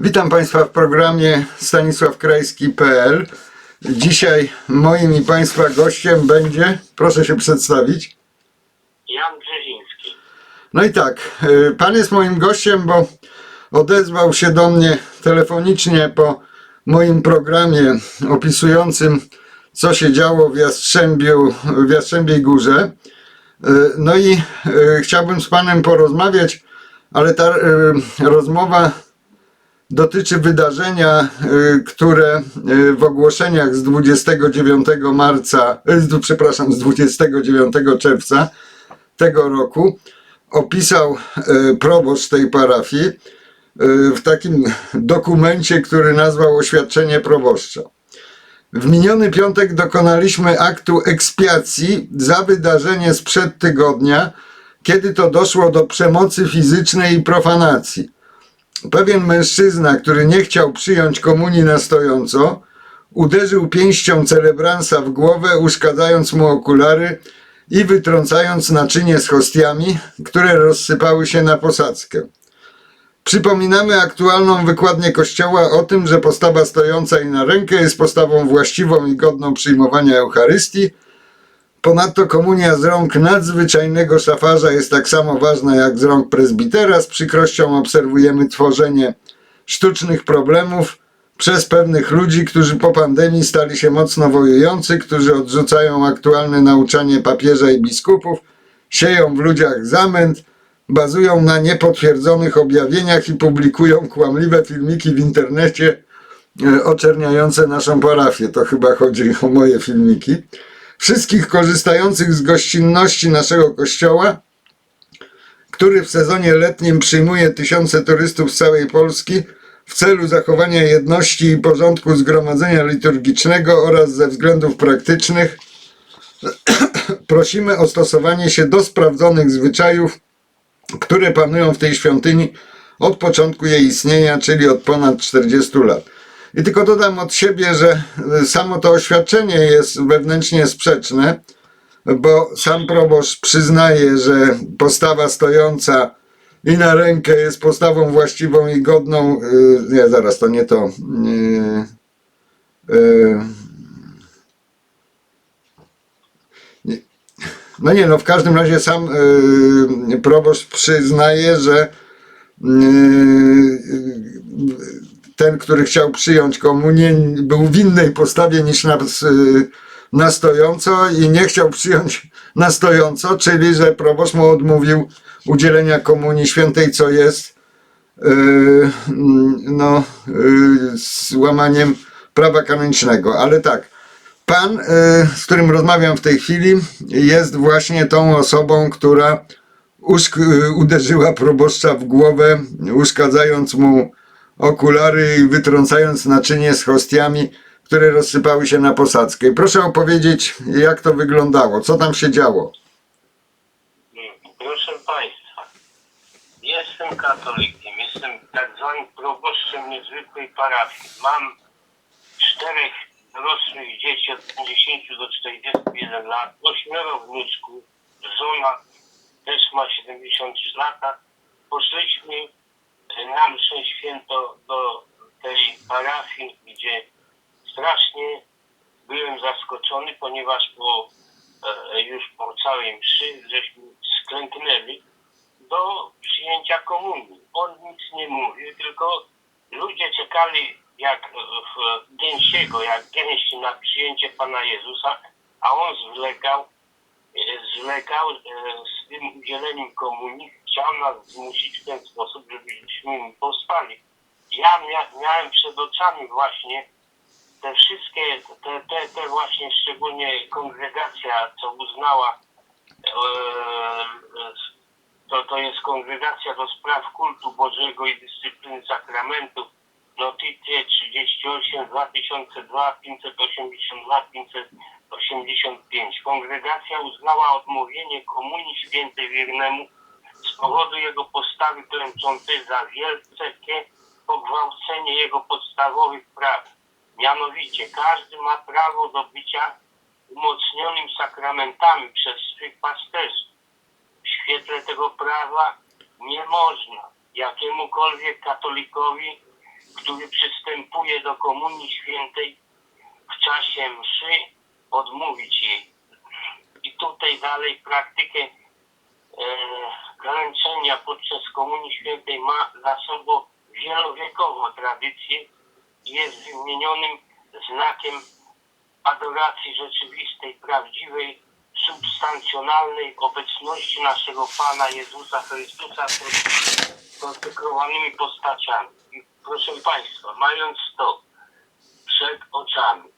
Witam Państwa w programie stanisławkrajski.pl. Dzisiaj moim i Państwa gościem będzie, proszę się przedstawić. Jan Brzeziński. No i tak, y, Pan jest moim gościem, bo odezwał się do mnie telefonicznie po moim programie opisującym, co się działo w Jastrzębiu, w Jastrzębiej Górze. Y, No i y, chciałbym z Panem porozmawiać, ale ta rozmowa dotyczy wydarzenia, y, które y, w ogłoszeniach z 29 marca, y, przepraszam, z 29 czerwca tego roku opisał proboszcz tej parafii w takim dokumencie, który nazwał oświadczenie proboszcza. W miniony piątek dokonaliśmy aktu ekspiacji za wydarzenie sprzed tygodnia, kiedy to doszło do przemocy fizycznej i profanacji. Pewien mężczyzna, który nie chciał przyjąć komunii na stojąco, uderzył pięścią celebransa w głowę, uszkadzając mu okulary i wytrącając naczynie z hostiami, które rozsypały się na posadzkę. Przypominamy aktualną wykładnię Kościoła o tym, że postawa stojąca i na rękę jest postawą właściwą i godną przyjmowania Eucharystii. Ponadto komunia z rąk nadzwyczajnego szafarza jest tak samo ważna jak z rąk prezbitera. Z przykrością obserwujemy tworzenie sztucznych problemów przez pewnych ludzi, którzy po pandemii stali się mocno wojujący, którzy odrzucają aktualne nauczanie papieża i biskupów, sieją w ludziach zamęt, bazują na niepotwierdzonych objawieniach i publikują kłamliwe filmiki w internecie e, oczerniające naszą parafię. To chyba chodzi o moje filmiki. Wszystkich korzystających z gościnności naszego kościoła, który w sezonie letnim przyjmuje tysiące turystów z całej Polski w celu zachowania jedności i porządku zgromadzenia liturgicznego oraz ze względów praktycznych, prosimy o stosowanie się do sprawdzonych zwyczajów, które panują w tej świątyni od początku jej istnienia, czyli od ponad 40 lat. I tylko dodam od siebie, że y, samo to oświadczenie jest wewnętrznie sprzeczne, bo sam proboszcz przyznaje, że postawa stojąca i na rękę jest postawą właściwą i godną. y, Nie, zaraz, to nie to. y, No nie, no w każdym razie sam proboszcz przyznaje, że ten, który chciał przyjąć komunię, był w innej postawie niż na, y, na stojąco i nie chciał przyjąć na stojąco, czyli że proboszcz mu odmówił udzielenia komunii świętej, co jest y, no, y, z łamaniem prawa kanonicznego. Ale tak, pan, y, z którym rozmawiam w tej chwili, jest właśnie tą osobą, która uderzyła proboszcza w głowę, uszkadzając mu okulary i wytrącając naczynie z hostiami, które rozsypały się na posadzkę. Proszę opowiedzieć, jak to wyglądało, co tam się działo. Proszę Państwa, jestem katolikiem, jestem tak zwanym proboszczem niezwykłej parafii. Mam czterech dorosłych dzieci od 50 do 41 lat, ośmioro wnuczków, żona też ma 73 lata. Poszliśmy na mszę święto do tej parafii, gdzie strasznie byłem zaskoczony, ponieważ po, e, już po całej mszy żeśmy sklęknęli do przyjęcia komunii. On nic nie mówił, tylko ludzie czekali jak w gęsiego, jak gęsi na przyjęcie Pana Jezusa, a on zwlekał, e, zwlekał e, z tym udzieleniem komunii, chciał nas zmusić w ten sposób, żebyśmy mu powstali. Ja mia- miałem przed oczami właśnie te wszystkie, te, te, te właśnie szczególnie kongregacja, co uznała, e, to, to jest kongregacja do spraw kultu Bożego i dyscypliny sakramentów, notycje 38, 2002, 582, 585. Kongregacja uznała odmówienie komunii świętej wiernemu z powodu jego postawy klęczącej za wielkie pogwałcenie jego podstawowych praw. Mianowicie każdy ma prawo do bycia umocnionym sakramentami przez swych pasterzy. W świetle tego prawa nie można jakiemukolwiek katolikowi który przystępuje do Komunii Świętej w czasie mszy, odmówić jej. I tutaj dalej praktykę e, klęczenia podczas Komunii Świętej ma za sobą wielowiekową tradycję i jest wymienionym znakiem adoracji rzeczywistej, prawdziwej, substancjonalnej obecności naszego Pana Jezusa Chrystusa przed konsekrowanymi postaciami. I proszę Państwa, mając to przed oczami,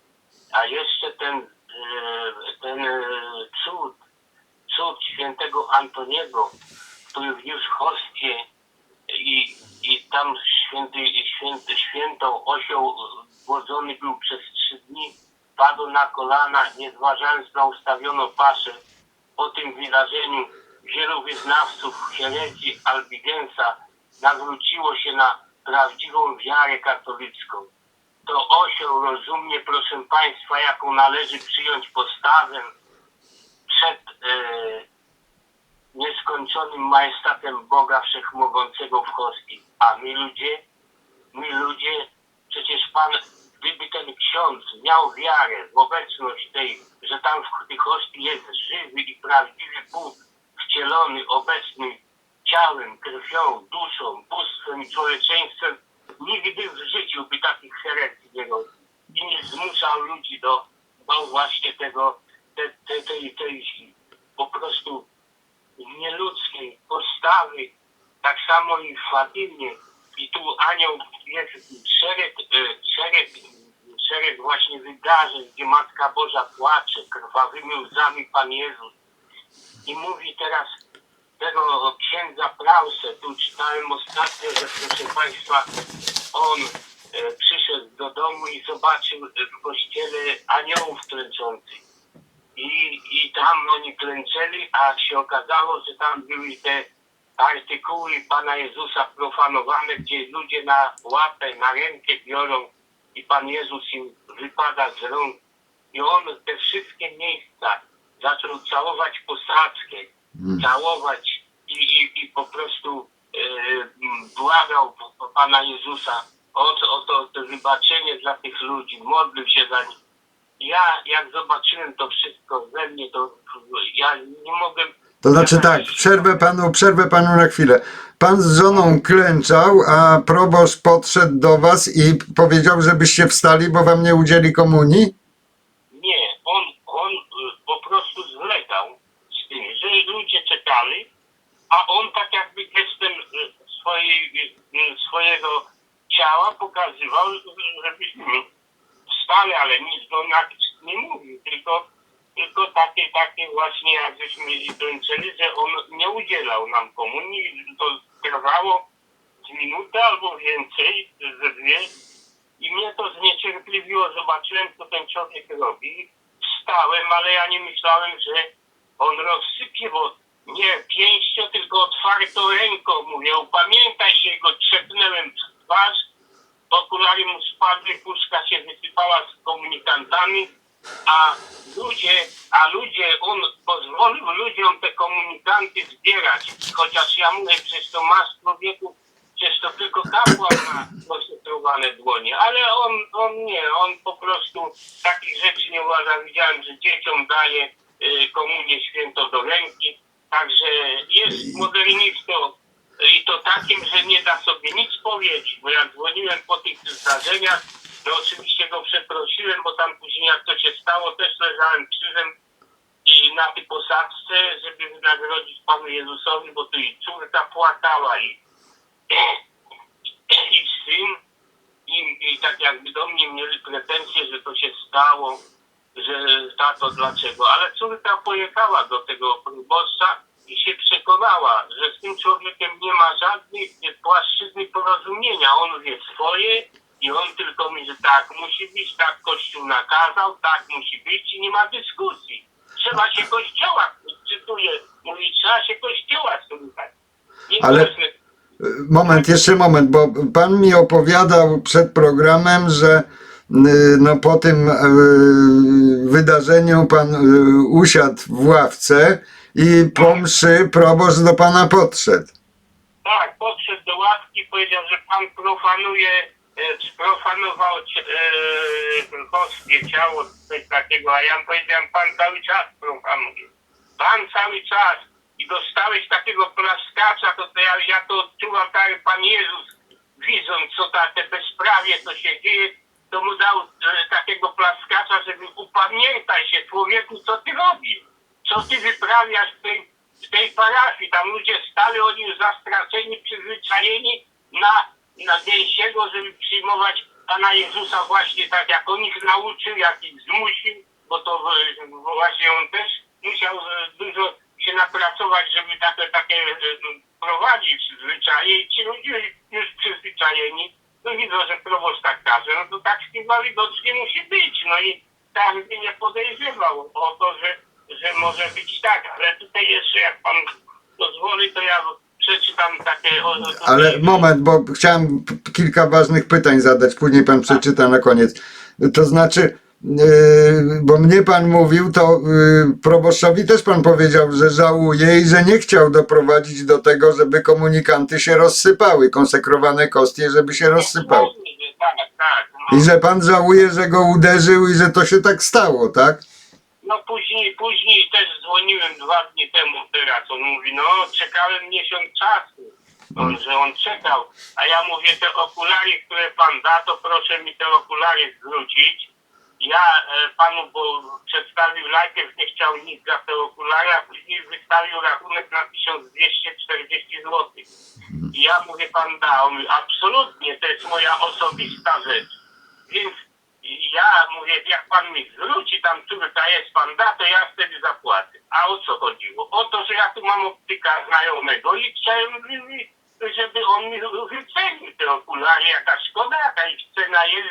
a jeszcze ten, e, ten e, cud, cud świętego Antoniego, który wniósł hostię i, i tam święty, święty, świętą osioł głodzony był przez trzy dni, padł na kolana, nie zważając na ustawioną paszę. Po tym wydarzeniu wielu wyznawców herezji Albigensa nawróciło się na prawdziwą wiarę katolicką. To osioł rozumie, proszę Państwa, jaką należy przyjąć postawę przed e, nieskończonym majestatem Boga Wszechmogącego w hostii. A my ludzie, my ludzie, przecież Pan, gdyby ten ksiądz miał wiarę w obecność tej, że tam w hostii jest żywy i prawdziwy Bóg, wcielony, obecny ciałem, krwią, duszą, bóstwem i człowieczeństwem, nigdy w życiu by takich herezji nie robił. I nie zmuszał ludzi do, do właśnie tego, te, te, tej, tej po prostu nieludzkiej postawy, tak samo i w Fatimie. I tu anioł jest szereg, e, szereg, szereg właśnie wydarzeń, gdzie Matka Boża płacze, krwawymi łzami Pan Jezus. I mówi teraz tego księdza Prause, tu czytałem ostatnio, że proszę Państwa, on e, przyszedł do domu i zobaczył e, w kościele aniołów klęczących. I, I tam oni klęczeli, a się okazało, że tam były te artykuły Pana Jezusa profanowane, gdzie ludzie na łapę, na rękę biorą i Pan Jezus im wypada z rąk. I on te wszystkie miejsca zaczął całować posadzkę, całować i, i, i po prostu e, błagał Pana Jezusa o, to- o to wybaczenie dla tych ludzi, modlił się za nich. Ja jak zobaczyłem to wszystko we mnie, to ja nie mogłem. To znaczy tak, przerwę panu, przerwę panu na chwilę. Pan z żoną klęczał, a proboszcz podszedł do was i powiedział, żebyście wstali, bo wam nie udzieli komunii? Nie, on, on y, po prostu zwlekał z tym, że ludzie czekali, a on tak jakby gestem y, swojej, y, swojego ciała pokazywał, żebyśmy ale nic do nas nie mówił, tylko, tylko takie, takie właśnie jak żeśmy kończyli, że on nie udzielał nam komunii, to trwało minutę albo więcej, ze dwie, i mnie to zniecierpliwiło. Zobaczyłem, co ten człowiek robi. Wstałem, ale ja nie myślałem, że on rozsypie, bo nie pięścią, tylko otwartą ręką. Mówię, upamiętaj się, go trzepnąłem w twarz. Okulary mu spadły, puszka się wysypała z komunikantami, a ludzie, a ludzie, on pozwolił ludziom te komunikanty zbierać. Chociaż ja mówię, przecież to masz człowieku, przecież to tylko kapłan ma konsekrowane dłonie, ale on, on nie, on po prostu takich rzeczy nie uważa. Widziałem, że dzieciom daje y, komunię świętą do ręki, także jest modernistą i to takim, że nie da sobie nic powiedzieć, bo jak dzwoniłem po tych zdarzeniach, no oczywiście go przeprosiłem, bo tam później jak to się stało, też leżałem krzyżem i na tej posadzce, żeby wynagrodzić Panu Jezusowi, bo tu i córka płakała i, i syn i, i tak jakby do mnie mieli pretensje, że to się stało, że tato dlaczego, ale córka pojechała do tego proboszcza i się przekonała, że z tym człowiekiem nie ma żadnej płaszczyzny porozumienia. On wie swoje i on tylko mówi, że tak musi być, tak Kościół nakazał, tak musi być i nie ma dyskusji. Trzeba się Kościoła, cytuję, mówi, trzeba się Kościoła słuchać. Ale- Moment, jeszcze moment, bo pan mi opowiadał przed programem, że y, no, po tym y, wydarzeniu pan y, usiadł w ławce i po mszy proboszcz do pana podszedł. Tak, podszedł do ławki powiedział, że pan profanuje sprofanował e, boskie ciało, coś takiego, a ja powiedziałem, pan cały czas profanuje. Pan cały czas i dostałeś takiego plaskacza, to, to ja, ja to odczuwam tak Pan Jezus, widząc co ta, te bezprawie, co się dzieje, to mu dał e, takiego plaskacza, żeby upamiętaj się człowieku, co ty robisz, co ty wyprawiasz w tej, w tej parafii. Tam ludzie stali, oni już zastraszeni, przyzwyczajeni na, na gęsiego, żeby przyjmować Pana Jezusa właśnie tak, jak on ich nauczył, jak ich zmusił, bo to właśnie on też musiał e, dużo się napracować, żeby takie, takie e, prowadzić zwyczaje i ci ludzie już przyzwyczajeni, to widzą, że proboszcz tak każe, no to tak chyba widocznie musi być, no i każdy nie podejrzewał o to, że, że może być tak, ale tutaj jeszcze jak pan pozwoli, to ja przeczytam takie... O, o, Ale moment, bo chciałem p- kilka ważnych pytań zadać, później pan przeczyta na koniec. To znaczy, yy, bo mnie pan mówił, to yy, proboszczowi też pan powiedział, że żałuje i że nie chciał doprowadzić do tego, żeby komunikanty się rozsypały, konsekrowane kostie, żeby się rozsypały. Tak, tak. No. I że pan żałuje, że go uderzył i że to się tak stało, tak? No później, później też dzwoniłem dwa dni temu teraz. On mówi, no czekałem miesiąc czasu, on, że on czekał. A ja mówię, te okulary, które pan da, to proszę mi te okulary zwrócić. Ja e, panu, bo przedstawił najpierw, nie chciał nic za te okulary, a później wystawił rachunek na 1240 zł. I ja mówię, pan da. On mówi, absolutnie, to jest moja osobista rzecz. Więc ja mówię, jak pan mi zwróci tam córka jest pan da, to ja wtedy zapłacę. A o co chodziło? O to, że ja tu mam optyka znajomego i chciałem, żeby on mi wycenił te okulary, jaka szkoda, jaka ich cena jest,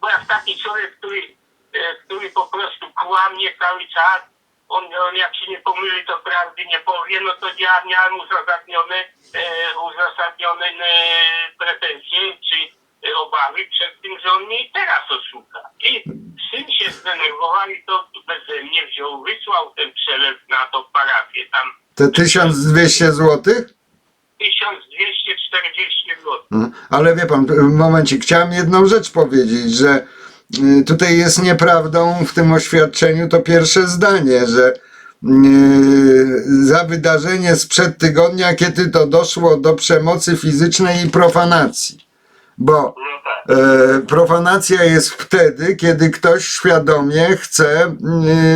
bo jak taki człowiek, który, e, który po prostu kłamie cały czas, on, on jak się nie pomyli, to prawdy nie powie, no to ja miałem uzasadnione, e, uzasadnione e, pretensje, obawy przed tym, że on mnie i teraz oszuka. I syn się zdenerwowali, to beze mnie wziął, wysłał ten przelew na tą parafię, tam Te 1200 złotych? 1240 zł. Mhm. Ale wie pan, momencik, chciałem jedną rzecz powiedzieć, że y, tutaj jest nieprawdą w tym oświadczeniu to pierwsze zdanie, że y, za wydarzenie sprzed tygodnia, kiedy to doszło do przemocy fizycznej i profanacji. Bo No tak. E, profanacja jest wtedy, kiedy ktoś świadomie chce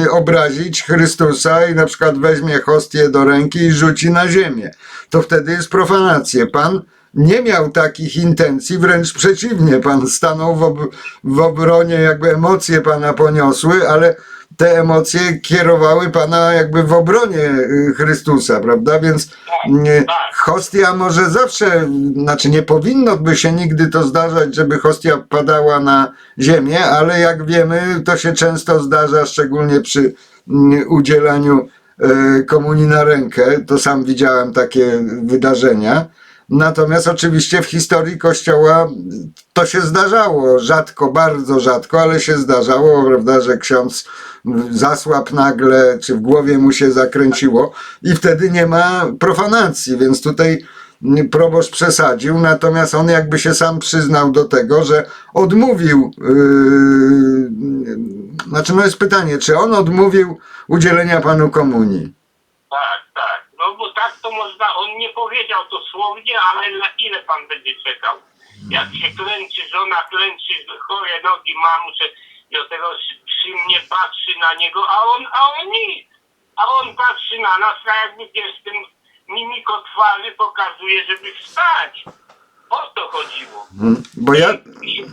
y, obrazić Chrystusa i na przykład weźmie hostię do ręki i rzuci na ziemię. To wtedy jest profanacja. Pan nie miał takich intencji, wręcz przeciwnie, pan stanął w, ob- w obronie, jakby emocje pana poniosły, ale te emocje kierowały pana jakby w obronie y, Chrystusa, prawda? Więc nie, tak. hostia może zawsze, znaczy nie powinno by się nigdy to zdarzać, żeby hostia padała na ziemię, ale jak wiemy, to się często zdarza, szczególnie przy mm, udzielaniu e, komunii na rękę. To sam widziałem takie wydarzenia. Natomiast oczywiście w historii Kościoła to się zdarzało, rzadko, bardzo rzadko, ale się zdarzało, prawda, że ksiądz zasłab nagle, czy w głowie mu się zakręciło i wtedy nie ma profanacji, więc tutaj proboszcz przesadził, natomiast on jakby się sam przyznał do tego, że odmówił, yy, znaczy no jest pytanie, czy on odmówił udzielenia panu komunii? No bo tak to można, on nie powiedział to słownie, ale na ile pan będzie czekał? Jak się klęczy, żona klęczy, chore nogi ma, muszę, i do tego przy mnie patrzy na niego, a on, a on nic. A on patrzy na nas, a jakby wiesz, tym mimiko twarzy pokazuje, żeby wstać. O to chodziło. Hmm, Bo ja, I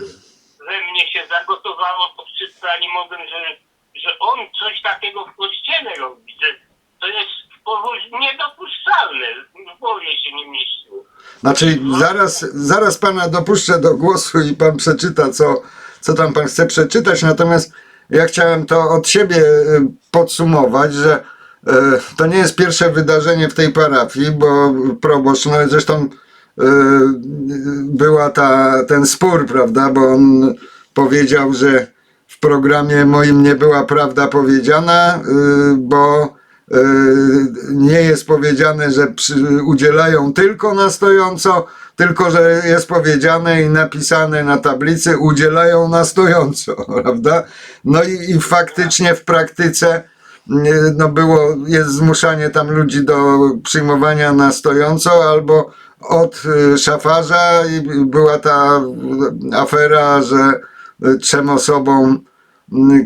we mnie się zagotowało to wszystko, a nie mogłem, że, że on coś takiego w kościele robi, że to jest niedopuszczalne. W głowie się nie mieściło. Znaczy, zaraz, zaraz pana dopuszczę do głosu i pan przeczyta, co, co tam pan chce przeczytać. Natomiast ja chciałem to od siebie e, podsumować, że e, to nie jest pierwsze wydarzenie w tej parafii, bo proboszcz, no zresztą e, była ta, ten spór, prawda, bo on powiedział, że w programie moim nie była prawda powiedziana, bo nie jest powiedziane, że udzielają tylko na stojąco, tylko że jest powiedziane i napisane na tablicy, udzielają na stojąco, prawda? No i, i faktycznie w praktyce nie, no było, jest zmuszanie tam ludzi do przyjmowania na stojąco albo od y, szafarza i była ta afera, że trzem osobom,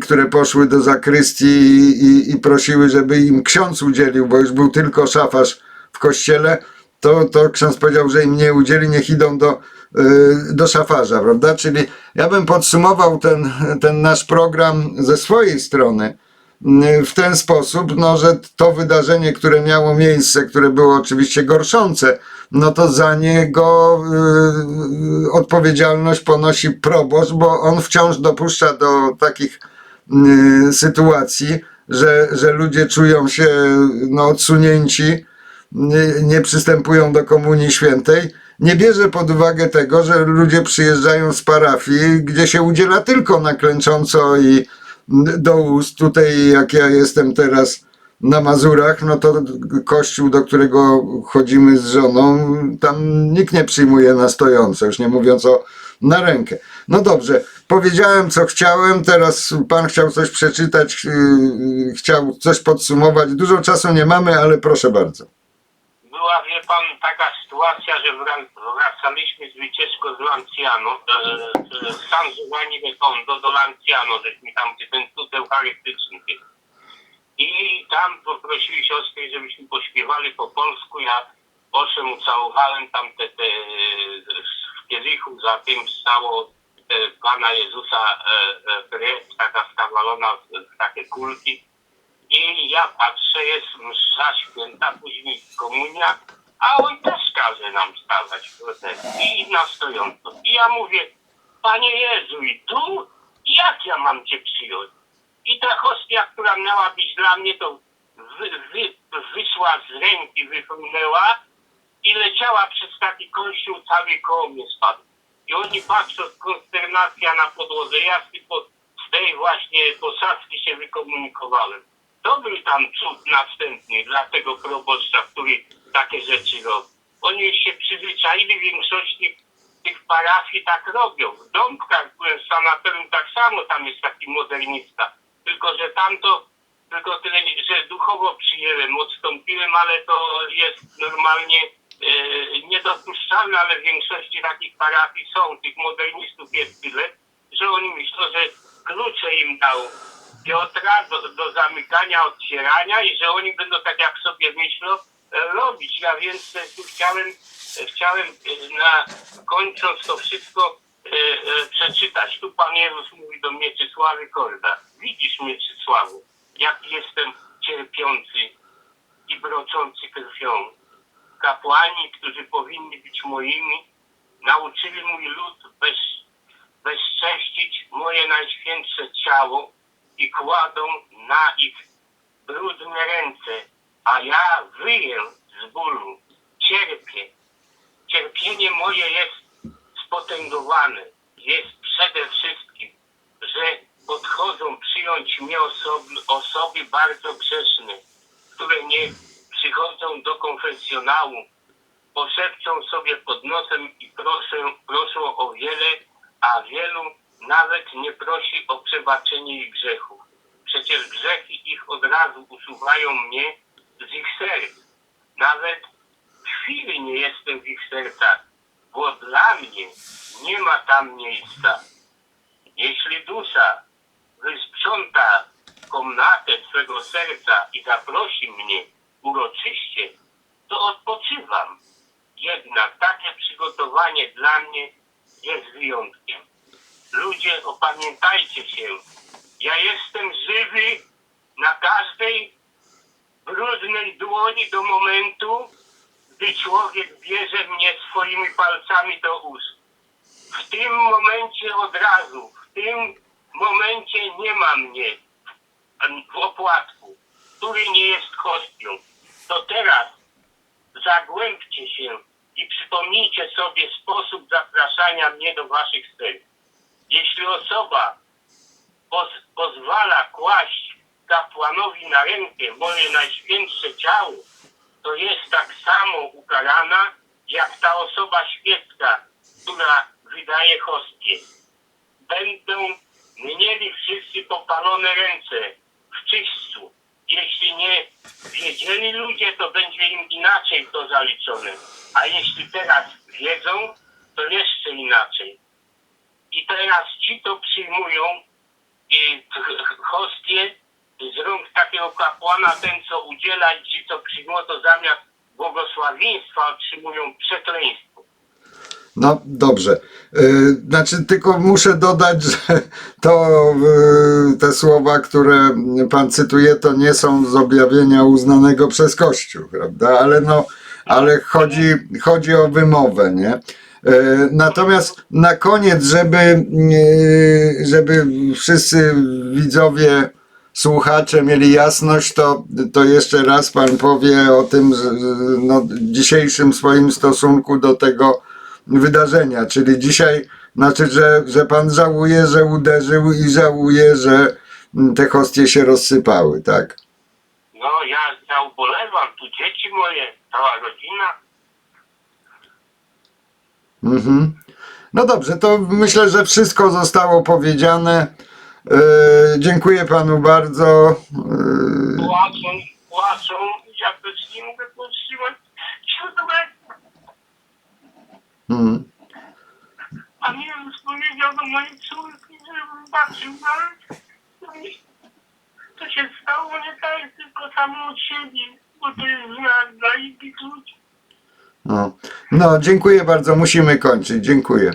które poszły do zakrystii i, i, i prosiły, żeby im ksiądz udzielił, bo już był tylko szafarz w kościele, to, to ksiądz powiedział, że im nie udzieli, niech idą do, y, do szafarza, prawda? Czyli ja bym podsumował ten, ten nasz program ze swojej strony w ten sposób, no, że to wydarzenie, które miało miejsce, które było oczywiście gorszące, no to za niego y, odpowiedzialność ponosi proboszcz, bo on wciąż dopuszcza do takich y, sytuacji, że, że ludzie czują się no, odsunięci, nie, nie przystępują do Komunii Świętej, nie bierze pod uwagę tego, że ludzie przyjeżdżają z parafii, gdzie się udziela tylko na klęcząco i do ust. Tutaj, jak ja jestem teraz na Mazurach, no to kościół, do którego chodzimy z żoną, tam nikt nie przyjmuje na stojąco, już nie mówiąc o na rękę. No dobrze, powiedziałem co chciałem, teraz pan chciał coś przeczytać, yy, chciał coś podsumować. Dużo czasu nie mamy, ale proszę bardzo. Była, wie pan, taka sytuacja, że wra- wracaliśmy z wycieczką z Lanciano, z San Giovanni de Fondo do Lanciano, żeśmy tam, gdzie ten cud eucharystyczny. I tam poprosili siostry, żebyśmy pośpiewali po polsku. Ja poszedłem, ucałowałem tam te, te w kielichu, za tym stało e, Pana Jezusa e, e, taka wstawalona w, w takie kulki. I ja patrzę, jest msza święta, później komunia, a on też każe nam stawać i na stojąco. I ja mówię, Panie Jezu, i tu? Jak ja mam Cię przyjąć? I ta hostia, która miała być dla mnie, to wy, wy, wyszła z ręki, wypłynęła i leciała przez taki kościół, cały koło mnie spadł. I oni patrzą, konsternacja na podłodze. Ja z tej właśnie posadzki się wykomunikowałem. To był tam cud następny dla tego proboszcza, który takie rzeczy robi. Oni już się przyzwyczaili, większości tych parafii tak robią. W Dąbkach byłem w sanatorium tak samo, tam jest taki modernista. Tylko, że tamto, tylko tyle, że duchowo przyjęłem, odstąpiłem, ale to jest normalnie e, niedopuszczalne, ale w większości takich parafii są, tych modernistów jest tyle, że oni myślą, że klucze im dał Piotra do, do zamykania, otwierania i że oni będą tak jak sobie myślą e, robić. Ja więc e, tu chciałem, e, chciałem na, kończąc to wszystko przeczytać. Tu Pan Jezus mówi do mnie, Czesławy Korda. Widzisz mnie, Czesławu, jak jestem cierpiący i broczący krwią. Kapłani, którzy powinni być moimi, nauczyli mój lud bez, bezcześcić moje najświętsze ciało i kładą na ich brudne ręce, a ja wyję z bólu, cierpię. Cierpienie moje jest spotęgowane. Jest przede wszystkim, że podchodzą przyjąć mnie osoby, osoby bardzo grzeszne, które nie przychodzą do konfesjonału, poszepczą sobie pod nosem i proszę, proszą o wiele, a wielu nawet nie prosi o przebaczenie ich grzechów. Przecież grzechy ich od razu usuwają mnie z ich serc. Nawet chwili nie jestem w ich sercach, bo dla mnie nie ma tam miejsca. Jeśli dusza wysprząta komnatę swego serca i zaprosi mnie uroczyście, to odpoczywam. Jednak takie przygotowanie dla mnie jest wyjątkiem. Ludzie, opamiętajcie się. Ja jestem żywy na każdej brudnej dłoni do momentu, gdy człowiek bierze mnie swoimi palcami do ust. W tym momencie od razu, w tym momencie nie ma mnie w opłatku, który nie jest hostią. To teraz zagłębcie się i przypomnijcie sobie sposób zapraszania mnie do waszych serc. Jeśli osoba poz, pozwala kłaść kapłanowi na rękę moje najświętsze ciało, to jest tak samo ukarana, jak ta osoba świecka, która wydaje hostię, będą mieli wszyscy popalone ręce w czyśćcu. Jeśli nie wiedzieli ludzie, to będzie im inaczej to zaliczone. A jeśli teraz wiedzą, to jeszcze inaczej. I teraz ci to przyjmują i hostie z rąk takiego kapłana, ten co udziela i ci co przyjmują, to zamiast błogosławieństwa otrzymują przekleństwo. No dobrze. Y, Znaczy, tylko muszę dodać, że to y, te słowa, które pan cytuje, to nie są z objawienia uznanego przez Kościół, prawda? Ale no, ale chodzi, chodzi o wymowę, nie? Y, Natomiast na koniec, żeby, y, żeby wszyscy widzowie, słuchacze mieli jasność, to, to jeszcze raz pan powie o tym no, dzisiejszym swoim stosunku do tego wydarzenia. Czyli dzisiaj, znaczy, że, że pan żałuje, że uderzył i żałuje, że te hostie się rozsypały, tak? No ja, ja ubolewam, tu dzieci moje, cała rodzina. Mhm. No dobrze, to myślę, że wszystko zostało powiedziane. E, dziękuję panu bardzo. E, Płaczą, płaczą, ja też nie mogę powstrzymać siódmego. mm. Pan Jezus powiedział do mojej córki, żebym patrzył na nie- To się stało nie tak, tylko samo od siebie, bo to jest znak dla innych ludzi. No. no, dziękuję bardzo. Musimy kończyć. Dziękuję.